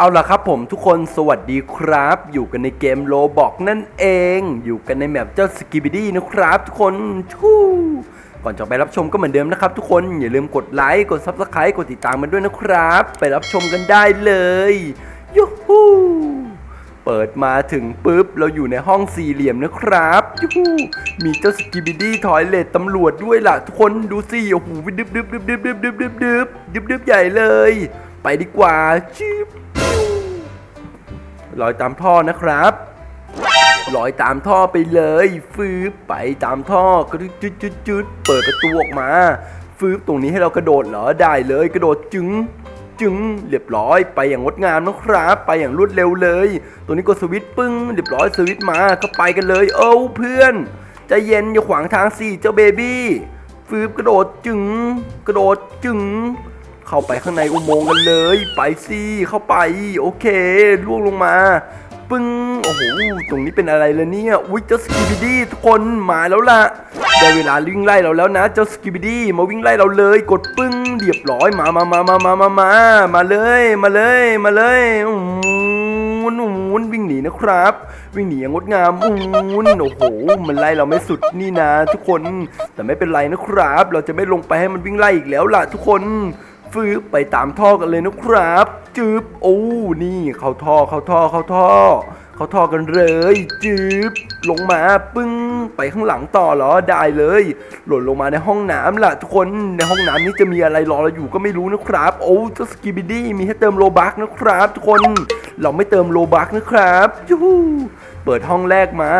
เอาล่ะครับผมทุกคนสวัสดีครับ อยู่กันในเกมโลบอกนั่นเอง อยู่กันในแมปเจ้าสกิบิดี้นะครับ ทุกคนชู่ก่อนจะไปรับชมก็เหมือนเดิมนะครับทุกคนอย่าลืมกดไลค์กดซับสไครต์กดติดตามมันด้วยนะครับ ไปรับชมกันได้เลยยูฮูเปิดมาถึงปุ๊บ เราอยู่ในห้องสี่เหลี่ยมนะครับยูฮูมีเจ้าสกิบิดี้ทอยเลตตำรวจด้วยล่ะ ทุกคนดูสิโอ้โหดึบดึบดึบดึบดึบดึบดึบดึบดึบดึบใหญ่เลย ไปดีกว่าชิบ ลอยตามท่อนะครับลอยตามท่อไปเลยฟืบไปตามท่อกระจุดจุดจุดจุดเปิดประตูออกมาฟืบตรงนี้ให้เรากระโดดเหรอได้เลยกระโดดจึงจึงเรียบร้อยไปอย่างงดงามนะครับ ไปอย่างรวดเร็วเลย ตัวนี้กดสวิตช์ปึ้งเรียบร้อยสวิตช์มาก็ไปกันเลย เอ้าเพื่อนใจเย็นอย่าขวางทางสิเจ้าเบบี้ฟืบกระโดดจึงกระโดดจึง เข้าไปข้างในอุโมงค์กันเลย ไปสิเข้าไป โอเคล่วงลงมา ปึ้ง โอ้โห ตรงนี้เป็นอะไรล่ะเนี่ย อุ้ยเจ้าสกิบิดี้ทุกคนมาแล้วล่ะ ได้เวลาวิ่งไล่เราแล้วนะ เจ้าสกิบิดี้มาวิ่งไล่เราเลย กดปึ้งเรียบร้อย มามามามามามามามาเลย มาเลย มาเลยอืมหมุนวิ่งหนีนะครับ วิ่งหนีอย่างงดงามอืมโอ้โห มันไล่เราไม่สุดนี่นะ ทุกคนแต่ไม่เป็นไรนะครับ เราจะไม่ลงไปให้มันวิ่งไล่อีกแล้วล่ะ ทุกคน ฟืบไปตามท่อกันเลยนะครับจืบโอ้นี่เข้าท่อเข้าท่อเข้าท่อเข้าท่อกันเลยจืบลงมาปึ้งไปข้างหลังต่อเหรอได้เลย หล่นลงมาในห้องน้ำล่ะทุกคนในห้องน้ำนี้จะมีอะไรรอเราอยู่ก็ไม่รู้นะครับ โอ้เจ้าสกิบิดี้มีให้เติมโลบักนะครับ ทุกคนเราไม่เติมโลบักนะครับยูฮูเปิดห้องแรกมา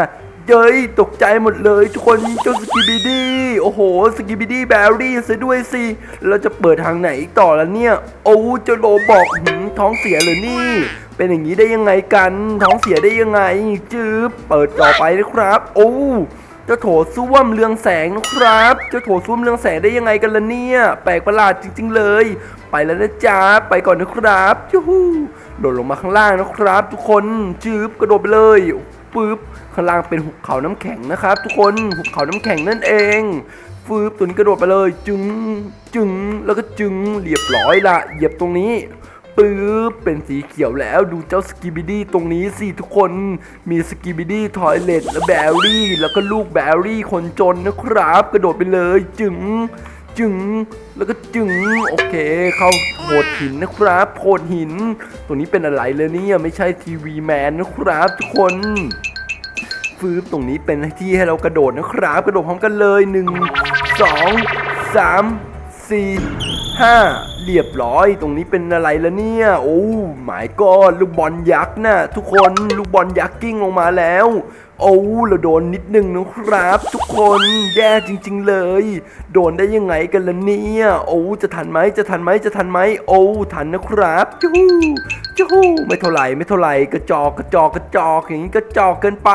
เย้ยตกใจหมดเลย ทุกคนเจ้าสกิบิดี้โอ้โหสกิบิดี้แบรี่ซะด้วยสิเราจะเปิดทางไหนอีกต่อแล้วเนี่ย โอ้เจ้าโลบอกหืมท้องเสียเลยนี่ เป็นอย่างนี้ได้ยังไงกัน ท้องเสียได้ยังไงจืบเปิดต่อไปนะครับ โอ้เจ้าโถส้วมเรืองแสงนะครับ เจ้าโถส้วมเรืองแสงได้ยังไงกันล่ะเนี่ย แปลกประหลาดจริง ๆ เลย ไปแล้วนะจ๊ะไปก่อนนะครับยูฮูโดดลงมาข้างล่างนะครับ ทุกคนจืบกระโดดไปเลย ปึ๊บข้างล่างเป็นหุบเขาน้ำแข็งนะครับ ทุกคนหุบเขาน้ำแข็งนั่นเองฟืบตัวนี้กระโดดไปเลย จึงจึงแล้วก็จึงเรียบร้อยละเหยียบตรงนี้ปึ๊บเป็นสีเขียวแล้วดูเจ้าสกิบิดี้ตรงนี้สิทุกคนมีสกิบิดี้ทอยเลตและแบรี่ แล้วก็ลูกแบรี่คนจนนะครับ กระโดดไปเลยจึง จึงแล้วก็จึงโอเค เข้าโขดหินนะครับโขดหิน ตัวนี้เป็นอะไรเลยเนี่ยไม่ใช่ทีวีแมนนะครับทุกคนฟืบตรงนี้เป็นที่ให้เรากระโดดนะครับ กระโดดพร้อมกันเลย1 2 3 4 5เรียบร้อย ตรงนี้เป็นอะไรแล้วเนี่ย โอ้หมายก็ลูกบอลยักษ์นะทุกคนลูกบอลยักษ์กิ้งลงมาแล้ว โอ้เราโดนนิดนึงนะครับ ทุกคนแย่จริง ๆเลย โดนได้ยังไงกันล่ะเนี่ยโอ้จะทันไหมจะทันไหมจะทันไหมโอ้ทันนะครับจู้จู้ไม่เท่าไหร่ไม่เท่าไหร่กระจอกกระจอกกระจอกอย่างนี้กระจอกเกินไป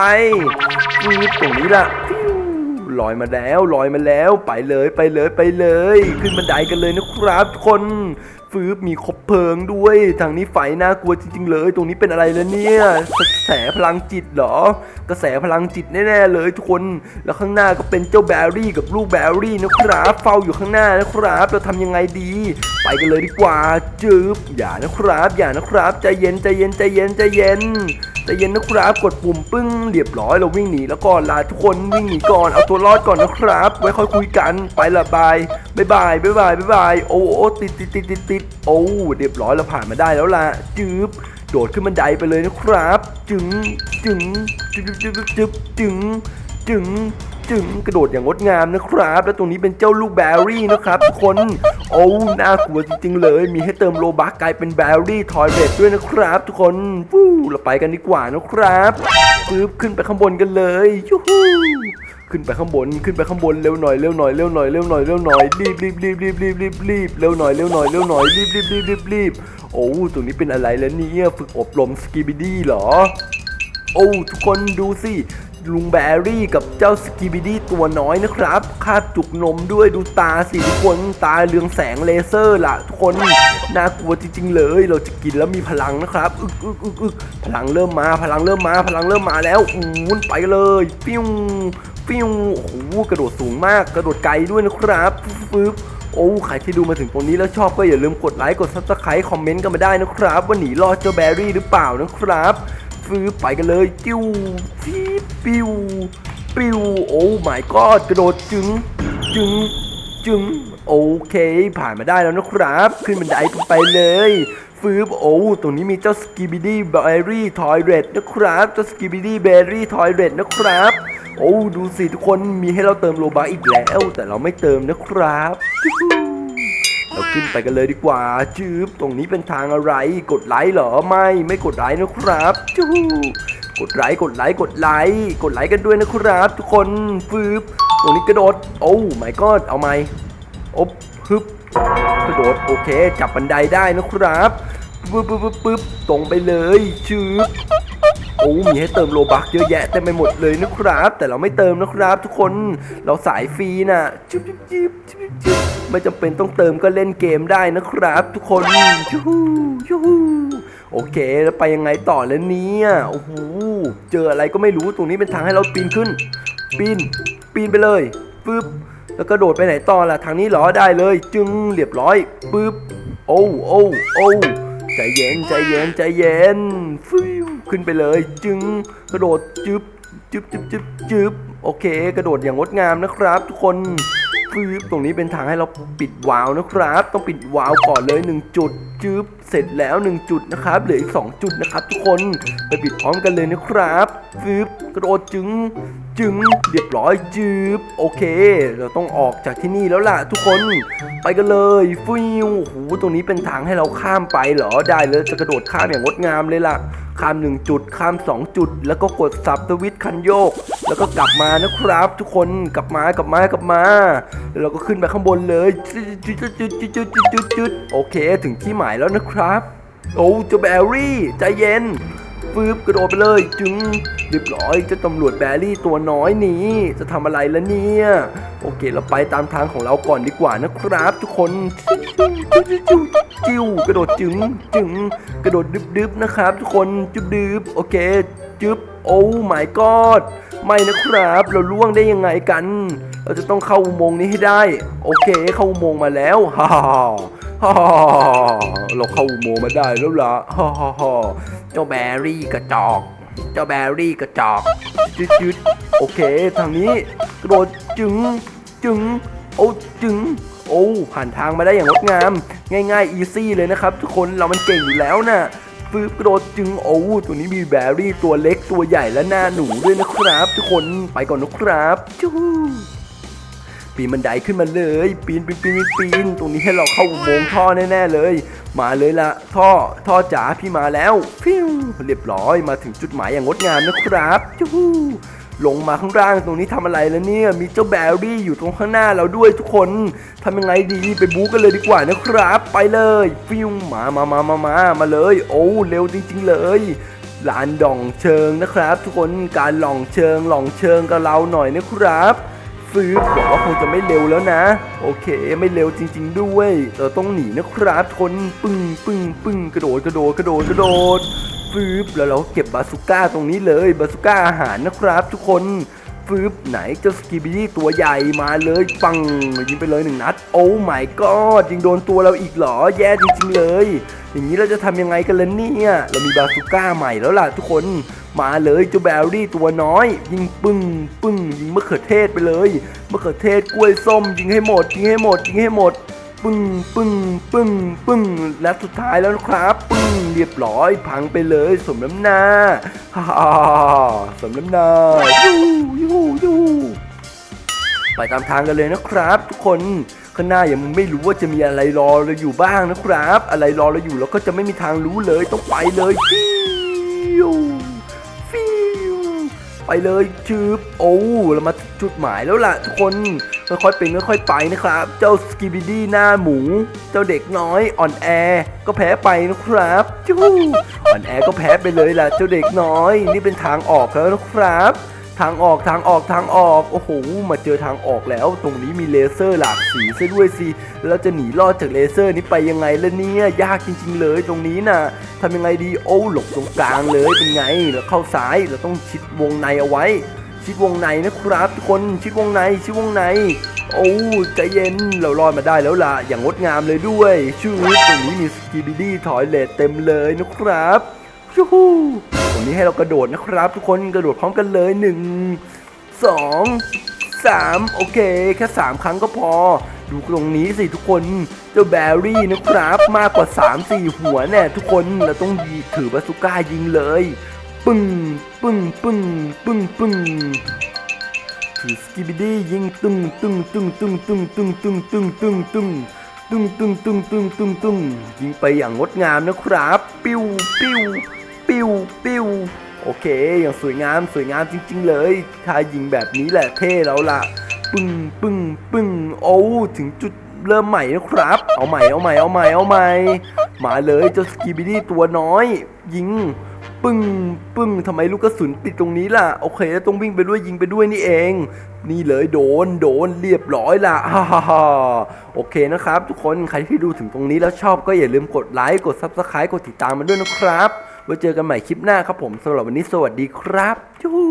ฟืบตรงนี้ล่ะลอยมาแล้วลอยมาแล้วไปเลยไปเลยไปเลย ขึ้นบันไดกันเลยนะครับทุกคน ฟืบมีคบเพลิงด้วย ทางนี้ไฟน่ากลัวจริงๆเลย ตรงนี้เป็นอะไรแล้วเนี่ยกระแสพลังจิตเหรอ กระแสพลังจิตแน่ๆเลยทุกคน แล้วข้างหน้าก็เป็นเจ้าแบรี่กับลูกแบรี่นะครับเฝ้าอยู่ข้างหน้านะครับเราทำยังไงดี ไปกันเลยดีกว่าจืบอย่านะครับ อย่านะครับใจเย็นใจเย็นใจเย็นใจเย็นใจเย็นนะครับกดปุ่มปึ้งเรียบร้อยเราวิ่งหนีแล้วก่อนลาทุกคนวิ่งหนีก่อนเอาตัวรอดก่อนนะครับ ไว้ค่อยคุยกันไปละบาย บ๊ายบายบ๊ายบายบ๊ายบายโอ้โอ้ติดติดติดติดติดโอ้เรียบร้อยเราผ่านมาได้แล้วละจืบโดดขึ้นบันไดไปเลยนะครับ จึงจึงจึงจึงจึบงจึงจึงกระโดดอย่างงดงามนะครับ แล้วตรงนี้เป็นเจ้าลูกแบรี่นะครับทุกคน โอ้น่ากลัวจริงๆเลย มีให้เติมโลบักกลายเป็นแบรี่ทอยเบดด้วยนะครับ ทุกคนฟู้เราไปกันดีกว่านะครับปึ๊บขึ้นไปข้างบนกันเลยยูฮู ขึ้นไปข้างบนขึ้นไปข้างบนเร็วหน่อยเร็วหน่อยเร็วหน่อยเร็วหน่อยเร็วหน่อยรีบรีบรีบรีบรีบรีบรีบเร็วหน่อยเร็วหน่อยเร็วหน่อยรีบรีบรีบรีบรีบโอ้ตรงนี้เป็นอะไรแล้วเนี่ยฝึกอบรมสกีบิดี้เหรอ โอ้ทุกคนดูสิ ลุงแบรี่กับเจ้าสกิบิดี้ตัวน้อยนะครับ คาดจุกนมด้วยดูตาสิทุกคนตาเรืองแสงเลเซอร์ล่ะทุกคนน่ากลัวจริงๆเลย เราจะกินแล้วมีพลังนะครับอึกอึกอึกอึกพลังเริ่มมา พลังเริ่มมา พลังเริ่มมาแล้วอู้นไปเลยปิ้วปิ้วโอ้โหกระโดดสูงมากกระโดดไกลด้วยนะครับฟึบโอ้ใครที่ดูมาถึงตรงนี้แล้วชอบก็อย่าลืมกดไลค์กดซับสไครต์คอมเมนต์กันมาได้นะครับ ว่าหนีรอดเจ้าแบรี่หรือเปล่านะครับฟื้อไปกันเลยจิ้วฟีด ปิวปิวโอ้ my god กระโดดจึงจึงจึงโอเค ผ่านมาได้แล้วนะครับ ขึ้นบันไดไปเลยฟืบโอ้ตรงนี้มีเจ้าสกิบิดี้เบอร์รี่ทอยเรตนะครับเจ้าสกิบิดี้เบอร์รี่ทอยเรตนะครับ โอ้ดูสิทุกคนมีให้เราเติมโลบาอีกแล้ว แต่เราไม่เติมนะครับเราขึ้นไปกันเลยดีกว่าจืบตรงนี้เป็นทางอะไร กดไลค์เหรอไม่ไม่กดไลค์นะครับจู๊ กดไลค์กดไลค์กดไลค์กดไลค์กันด้วยนะครับทุกคนฟืบตรงนี้กระโดด โอ้ไม่ก็เอาไม่อบฮึบกระโดดโอเคจับบันไดได้นะครับปึ๊บปึ๊บปึ๊บตรงไปเลยชืบโอ้มีให้เติมโลบักเยอะแยะเต็มไปหมดเลยนะครับ แต่เราไม่เติมนะครับทุกคนเราสายฟรีน่ะจิ๊บจิ๊บจิ๊บจิ๊บจิ๊บไม่จำเป็นต้องเติมก็เล่นเกมได้นะครับ ทุกคนยูฮูยูฮูโอเคแล้วไปยังไงต่อแล้วเนี่ยโอ้โหเจออะไรก็ไม่รู้ตรงนี้เป็นทางให้เราปีนขึ้น ปีนปีนไปเลยปึ๊บแล้วก็โดดไปไหนต่อล่ะทางนี้หรอได้เลย จึงเรียบร้อยปึ๊บโอ้โอ้โอ้ ใจเย็นใจเย็นใจเย็นฟิวขึ้นไปเลย จึงกระโดดจึบจึบจึบจึบจึบโอเค กระโดดอย่างงดงามนะครับ ทุกคนฟิวตรงนี้เป็นทางให้เราปิดวาล์วนะครับ ต้องปิดวาล์วก่อนเลยหนึ่งจุดจึบเสร็จแล้วหนึ่งจุดนะครับเหลืออีกสองจุดนะครับ ทุกคนไปปิดพร้อมกันเลยนะครับฟิวกระโดดจึงจึงเรียบร้อยจืบโอเค เราต้องออกจากที่นี่แล้วล่ะทุกคน ไปกันเลยฟิวหูตรงนี้เป็นทางให้เราข้ามไปเหรอได้เลยจะกระโดดข้ามอย่างงดงามเลยล่ะ ข้าม 1 จุด ข้าม 2 จุด แล้วก็กดสับสวิตคันโยก แล้วก็กลับมานะครับ ทุกคนกลับมากลับมากลับมา แล้วเราก็ขึ้นไปข้างบนเลยจุดจุดจุดจุดจุดจุดโอเค ถึงที่หมายแล้วนะครับ โอ้เจ้าแบรี่ใจเย็น ฟืบกระโดดไปเลยจึงเรียบร้อยเจะตำรวจแบรี่ตัวน้อยนี้ จะทำอะไรแล้วเนี่ย โอเคเราไปตามทางของเราก่อนดีกว่านะครับ ทุกคนจิ้วกระโดดจึงจึงกระโดดดึบๆนะครับ ทุกคนจึบดึบโอเคจึบโอ้ my god ไม่นะครับ เราล่วงได้ยังไงกัน เราจะต้องเข้าอุโมงค์นี้ให้ได้ โอเคเข้าอุโมงค์มาแล้วฮ่า ฮ่าเราเข้าอุโมงค์มาได้แล้วล่ะฮ่าฮ่าฮ่าเจ้าแบรี่กระจอก เจ้าแบรี่กระจอกจึดจึดโอเค ทางนี้กระโดดจึงจึงโอ้จึงโอ้ผ่านทางมาได้อย่างงดงาม ง่ายๆอีซี่เลยนะครับ ทุกคนเรามันเก่งอยู่แล้วนะ่ะฟืบกระโดดจึงโอ้ตัวนี้มีแบรี่ตัวเล็กตัวใหญ่และหน้าหนูด้วยนะครับ ทุกคนไปก่อนนะครับจู้ ปีนบันไดขึ้นมาเลย ปีนปีนปีนปีนตรงนี้ให้เราเข้าอุโมงค์ท่อแน่ๆเลย มาเลยละท่อท่อจ๋าพี่มาแล้วฟิวเรียบร้อยมาถึงจุดหมายอย่างงดงามนะครับจู้ลงมาข้างล่างตรงนี้ทำอะไรแล้วเนี่ย มีเจ้าแบรี่อยู่ตรงข้างหน้าเราด้วยทุกคนทำยังไงดีไปบู๊กันเลยดีกว่านะครับ ไปเลยฟิวมามามามามามาเลย โอ้เร็วจริง ๆ เลยลานดองเชิงนะครับ ทุกคนการหล่องเชิงหล่องเชิงกับเราหน่อยนะครับ ฟื้นบอกว่าคงจะไม่เร็วแล้วนะ โอเค ไม่เร็วจริง ๆ ด้วยเราต้องหนีนะครับทนปึ้งปึ้งปึ้งกระโดดกระโดดกระโดดกระโดดฟื้บแล้วเราเก็บบาสุก้าตรงนี้เลยบาสุก้าอาหารนะครับทุกคน ฟืบไหนเจ้าสกีบิดี้ตัวใหญ่มาเลยปังยิงไปเลยหนึ่งนัด โอ้ my god ยิงโดนตัวเราอีกเหรอ แย่จริงๆเลย อย่างนี้เราจะทำยังไงกันล่ะเนี่ยเรามีบาสุก้าใหม่แล้วล่ะทุกคนมาเลยเจ้าแบรี่ตัวน้อย ยิงปึ้งปึ้งยิงมะเขือเทศไปเลยมะเขือเทศกล้วยส้มยิงให้หมดยิงให้หมดยิงให้หมด ปึ้งปึ้งปึ้งปึ้งและสุดท้ายแล้วนะครับปึ้งเรียบร้อยพังไปเลยสมน้ำหน้าฮ่าสมน้ำหน้ายูยูยูไปตามทางกันเลยนะครับ ทุกคนข้างหน้ายังไม่รู้ว่าจะมีอะไรรอเราอยู่บ้างนะครับ อะไรรอเราอยู่เราก็จะไม่มีทางรู้เลยต้องไปเลยฟิวฟิวไปเลยจืบโอ้เรามาจุดหมายแล้วล่ะทุกคน ค่อยๆเป็นค่อยๆไปนะครับ เจ้าสกิบิดี้หน้าหมู เจ้าเด็กน้อยอ่อนแอ ก็แพ้ไปนะครับจู้อ่อนแอก็แพ้ไปเลยล่ะ เจ้าเด็กน้อย นี่เป็นทางออกแล้วนะครับ ทางออกทางออกทางออก โอ้โห มาเจอทางออกแล้ว ตรงนี้มีเลเซอร์หลากสีซะด้วยสิแล้วจะหนีรอดจากเลเซอร์นี้ไปยังไงล่ะเนี่ย ยากจริง ๆ เลยตรงนี้น่ะทำยังไงดี โอ้หลบตรงกลางเลยเป็นไง แล้วเข้าซ้าย เราต้องชิดวงในเอาไว้ ชิดวงในนะครับทุกคนชิดวงในชิดวงใน โอ้ใจเย็นเรารอดมาได้แล้วล่ะ อย่างงดงามเลยด้วย ชื่อตรงนี้มีสกีบิดี้ถอยเลทเต็มเลยนะครับชูฮูตรงนี้ให้เรากระโดดนะครับ ทุกคนกระโดดพร้อมกันเลยหนึ่งสองสามโอเค แค่สามครั้งก็พอ ดูตรงนี้สิทุกคนเจ้าแบรี่นะครับ มากกว่า 3 4 หัวแน่ทุกคนเราต้องถือบาสุก้ายิงเลย ปึ้งปึ้งปึ้งปึ้งปึ้งถือสกิบิดี้ยิงตึ้งตึ้งตึ้งตึ้งตึ้งตึ้งตึ้งตึ้งตึ้งตึ้งตึ้งตึ้งตึ้งตึ้งตึ้งตึ้งยิงไปอย่างงดงามนะครับ ปิ้วปิ้วปิ้วปิ้วโอเค อย่างสวยงามสวยงามจริง ๆ เลยถ้ายิงแบบนี้แหละเท่แล้วล่ะ ปึ้งปึ้งปึ้งโอ้ถึงจุดเริ่มใหม่นะครับ เอาใหม่เอาใหม่เอาใหม่เอาใหม่ มาเลยเจ้าสกีบิดี้ตัวน้อย ยิง ปึ้งปึ้งทำไมลูกกระสุนติดตรงนี้ล่ะ โอเคต้องวิ่งไปด้วยยิงไปด้วยนี่เอง นี่เลยโดนโดนเรียบร้อยละฮ่าฮ่าฮ่าโอเคนะครับ ทุกคนใครที่ดูถึงตรงนี้แล้วชอบก็อย่าลืมกดไลค์กด Subscribe กดติดตามมาด้วยนะครับไว้เจอกันใหม่คลิปหน้าครับผมสำหรับวันนี้สวัสดีครับจู้